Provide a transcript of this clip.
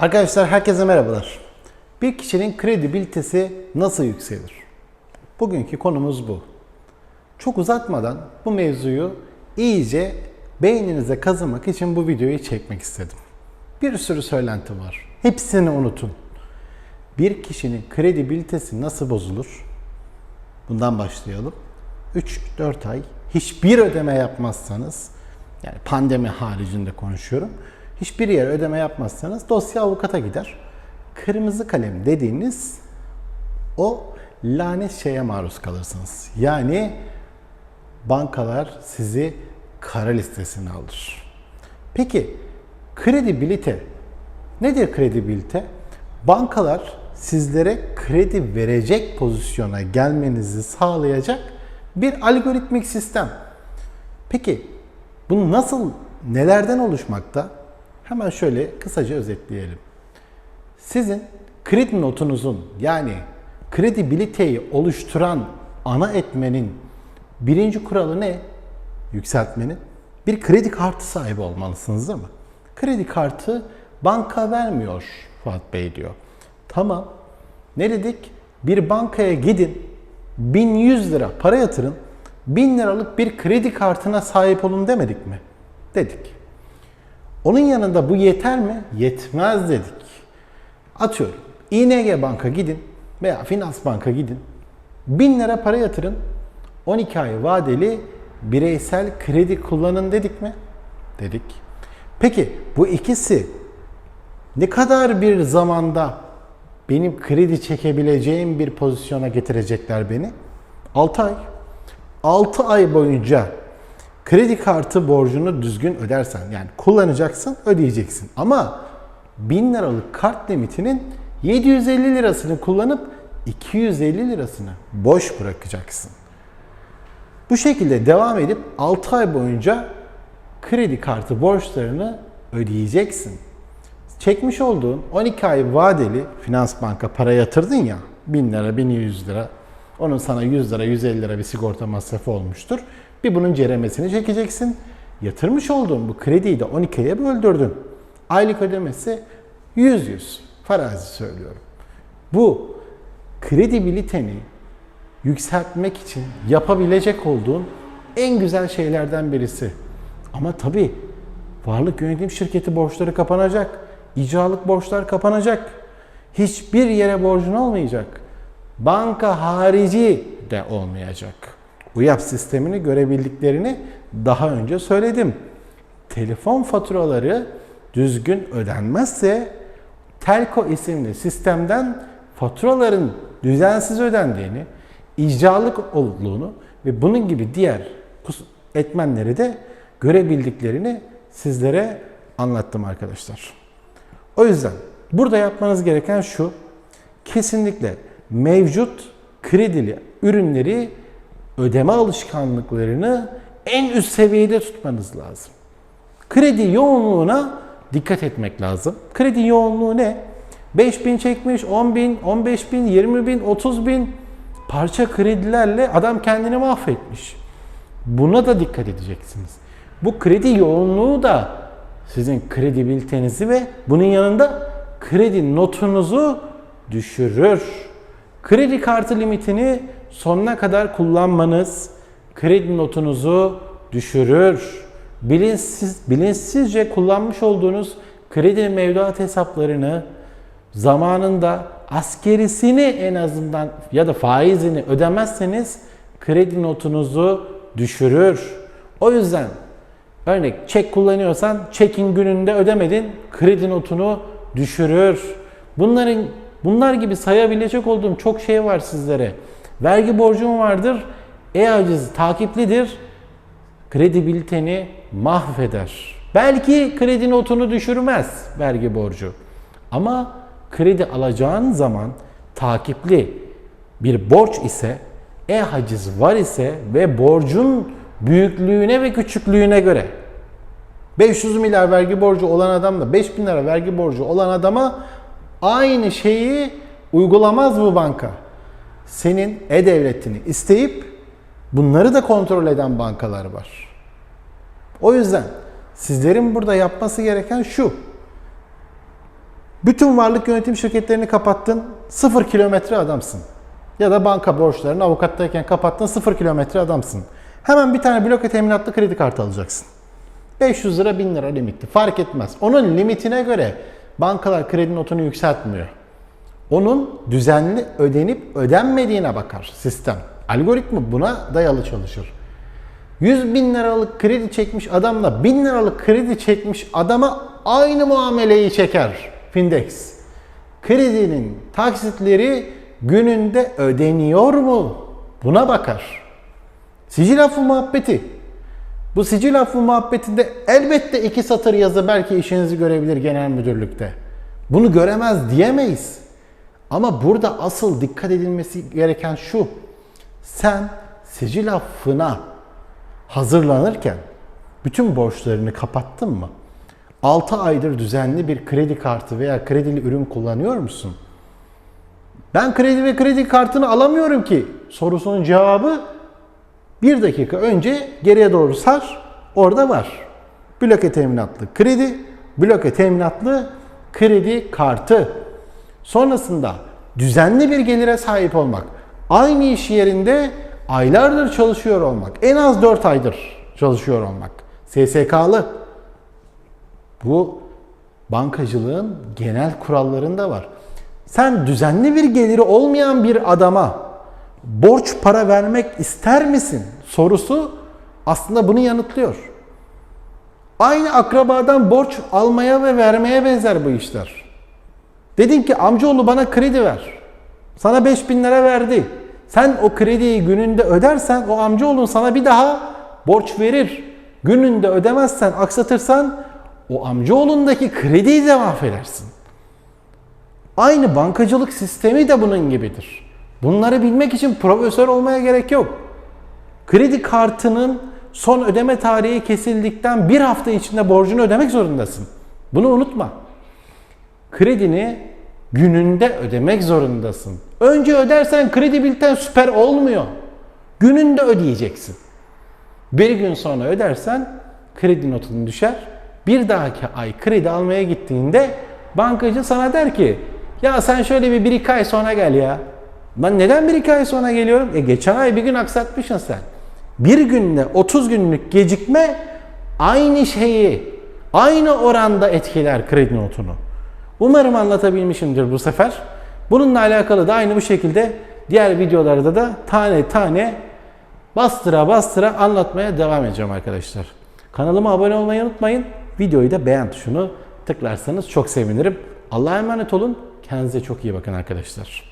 Arkadaşlar herkese merhabalar. Bir kişinin kredibilitesi nasıl yükselir? Bugünkü konumuz bu. Çok uzatmadan bu mevzuyu iyice beyninize kazımak için bu videoyu çekmek istedim. Bir sürü söylenti var. Hepsini unutun. Bir kişinin kredibilitesi nasıl bozulur? Bundan başlayalım. 3-4 ay hiçbir ödeme yapmazsanız, yani pandemi haricinde konuşuyorum. Hiçbir yere ödeme yapmazsanız dosya avukata gider. Kırmızı kalem dediğiniz o lanet şeye maruz kalırsınız. Yani bankalar sizi kara listesine alır. Peki kredibilite nedir kredibilite? Bankalar sizlere kredi verecek pozisyona gelmenizi sağlayacak bir algoritmik sistem. Peki bu nasıl, nelerden oluşmakta? Hemen şöyle kısaca özetleyelim. Sizin kredi notunuzun yani kredibiliteyi oluşturan ana etmenin birinci kuralı ne? Yükseltmenin. Bir kredi kartı sahibi olmalısınız değil mi? Kredi kartı banka vermiyor Fuat Bey diyor. Tamam. Ne dedik? Bir bankaya gidin, 1100 lira para yatırın, 1000 liralık bir kredi kartına sahip olun demedik mi? Dedik. Onun yanında bu yeter mi? Yetmez dedik. Atıyorum. ING Bank'a gidin veya Finans Bank'a gidin. 1000 lira para yatırın. 12 ay vadeli bireysel kredi kullanın dedik mi? Dedik. Peki bu ikisi ne kadar bir zamanda benim kredi çekebileceğim bir pozisyona getirecekler beni? 6 ay. 6 ay boyunca kredi kartı borcunu düzgün ödersen yani kullanacaksın ödeyeceksin. Ama 1000 liralık kart limitinin 750 lirasını kullanıp 250 lirasını boş bırakacaksın. Bu şekilde devam edip 6 ay boyunca kredi kartı borçlarını ödeyeceksin. Çekmiş olduğun 12 ay vadeli finans banka para yatırdın ya 1000 lira 1100 lira onun sana 100 lira 150 lira bir sigorta masrafı olmuştur. Bir bunun ceremesini çekeceksin. Yatırmış olduğun bu krediyi de 12'ye böldürdün. Aylık ödemesi 100-100. Farazi söylüyorum. Bu kredibiliteni yükseltmek için yapabilecek olduğun en güzel şeylerden birisi. Ama tabii varlık yönetim şirketi borçları kapanacak. İcralık borçlar kapanacak. Hiçbir yere borcun olmayacak. Banka harici de olmayacak. UYAP sistemini görebildiklerini daha önce söyledim. Telefon faturaları düzgün ödenmezse Telco isimli sistemden faturaların düzensiz ödendiğini, icralık olduğunu ve bunun gibi diğer etmenleri de görebildiklerini sizlere anlattım arkadaşlar. O yüzden burada yapmanız gereken şu, kesinlikle mevcut kredili ürünleri ödeme alışkanlıklarını en üst seviyede tutmanız lazım. Kredi yoğunluğuna dikkat etmek lazım. Kredi yoğunluğu ne? 5000 çekmiş, 10 bin, 15 bin, 20 bin, 30 bin parça kredilerle adam kendini mahvetmiş. Buna da dikkat edeceksiniz. Bu kredi yoğunluğu da sizin kredibilitenizi ve bunun yanında kredi notunuzu düşürür. Kredi kartı limitini sonuna kadar kullanmanız kredi notunuzu düşürür. Bilinçsiz, bilinçsizce kullanmış olduğunuz kredi mevduat hesaplarını zamanında askerisini en azından ya da faizini ödemezseniz kredi notunuzu düşürür. O yüzden örnek çek kullanıyorsan çekin gününde ödemedin kredi notunu düşürür. Bunların bunlar gibi sayabilecek olduğum çok şey var sizlere. Vergi borcum vardır. E-aciz takiplidir. Kredibiliteni mahveder. Belki kredi notunu düşürmez vergi borcu. Ama kredi alacağın zaman takipli bir borç ise e-haciz var ise ve borcun büyüklüğüne ve küçüklüğüne göre 500 milyar vergi borcu olan adamla 5000 lira vergi borcu olan adama aynı şeyi uygulamaz bu banka. Senin e-devletini isteyip bunları da kontrol eden bankalar var. O yüzden sizlerin burada yapması gereken şu. Bütün varlık yönetim şirketlerini kapattın, sıfır kilometre adamsın. Ya da banka borçlarını avukattayken kapattın, sıfır kilometre adamsın. Hemen bir tane bloke teminatlı kredi kartı alacaksın. 500 lira 1000 lira limitli fark etmez. Onun limitine göre bankalar kredi notunu yükseltmiyor. Onun düzenli ödenip ödenmediğine bakar sistem. Algoritma buna dayalı çalışır. 100 bin liralık kredi çekmiş adamla 1000 liralık kredi çekmiş adama aynı muameleyi çeker Findex. Kredinin taksitleri gününde ödeniyor mu? Buna bakar. Sicil affı muhabbeti. Bu sicil affı muhabbetinde elbette iki satır yazı belki işinizi görebilir genel müdürlükte. Bunu göremez diyemeyiz. Ama burada asıl dikkat edilmesi gereken şu. Sen sicil affına hazırlanırken bütün borçlarını kapattın mı? 6 aydır düzenli bir kredi kartı veya kredili ürün kullanıyor musun? Ben kredi ve kredi kartını alamıyorum ki sorusunun cevabı bir dakika önce geriye doğru sar orada var. Bloke teminatlı kredi, bloke teminatlı kredi kartı. Sonrasında düzenli bir gelire sahip olmak. Aynı iş yerinde aylardır çalışıyor olmak. En az 4 aydır çalışıyor olmak. SSK'lı. Bu bankacılığın genel kurallarında var. Sen düzenli bir geliri olmayan bir adama borç para vermek ister misin sorusu aslında bunu yanıtlıyor. Aynı akrabadan borç almaya ve vermeye benzer bu işler. Dedin ki amcaoğlu bana kredi ver. Sana 5000 lira verdi. Sen o krediyi gününde ödersen o amcaoğlun sana bir daha borç verir. Gününde ödemezsen, aksatırsan o amcaoğlundaki krediyi de mahvedersin. Aynı bankacılık sistemi de bunun gibidir. Bunları bilmek için profesör olmaya gerek yok. Kredi kartının son ödeme tarihi kesildikten bir hafta içinde borcunu ödemek zorundasın. Bunu unutma. Kredini gününde ödemek zorundasın. Önce ödersen kredi bilten süper olmuyor. Gününde ödeyeceksin. Bir gün sonra ödersen kredi notun düşer. Bir dahaki ay kredi almaya gittiğinde bankacı sana der ki ya sen şöyle bir, bir iki ay sonra gel ya. Ben neden bir iki ay sonra geliyorum? E geçen ay bir gün aksatmışsın sen. Bir günde 30 günlük gecikme aynı şeyi aynı oranda etkiler kredi notunu. Umarım anlatabilmişimdir bu sefer. Bununla alakalı da aynı bu şekilde diğer videolarda da tane tane bastıra bastıra anlatmaya devam edeceğim arkadaşlar. Kanalıma abone olmayı unutmayın. Videoyu da beğen tuşunu tıklarsanız çok sevinirim. Allah'a emanet olun. Kendinize çok iyi bakın arkadaşlar.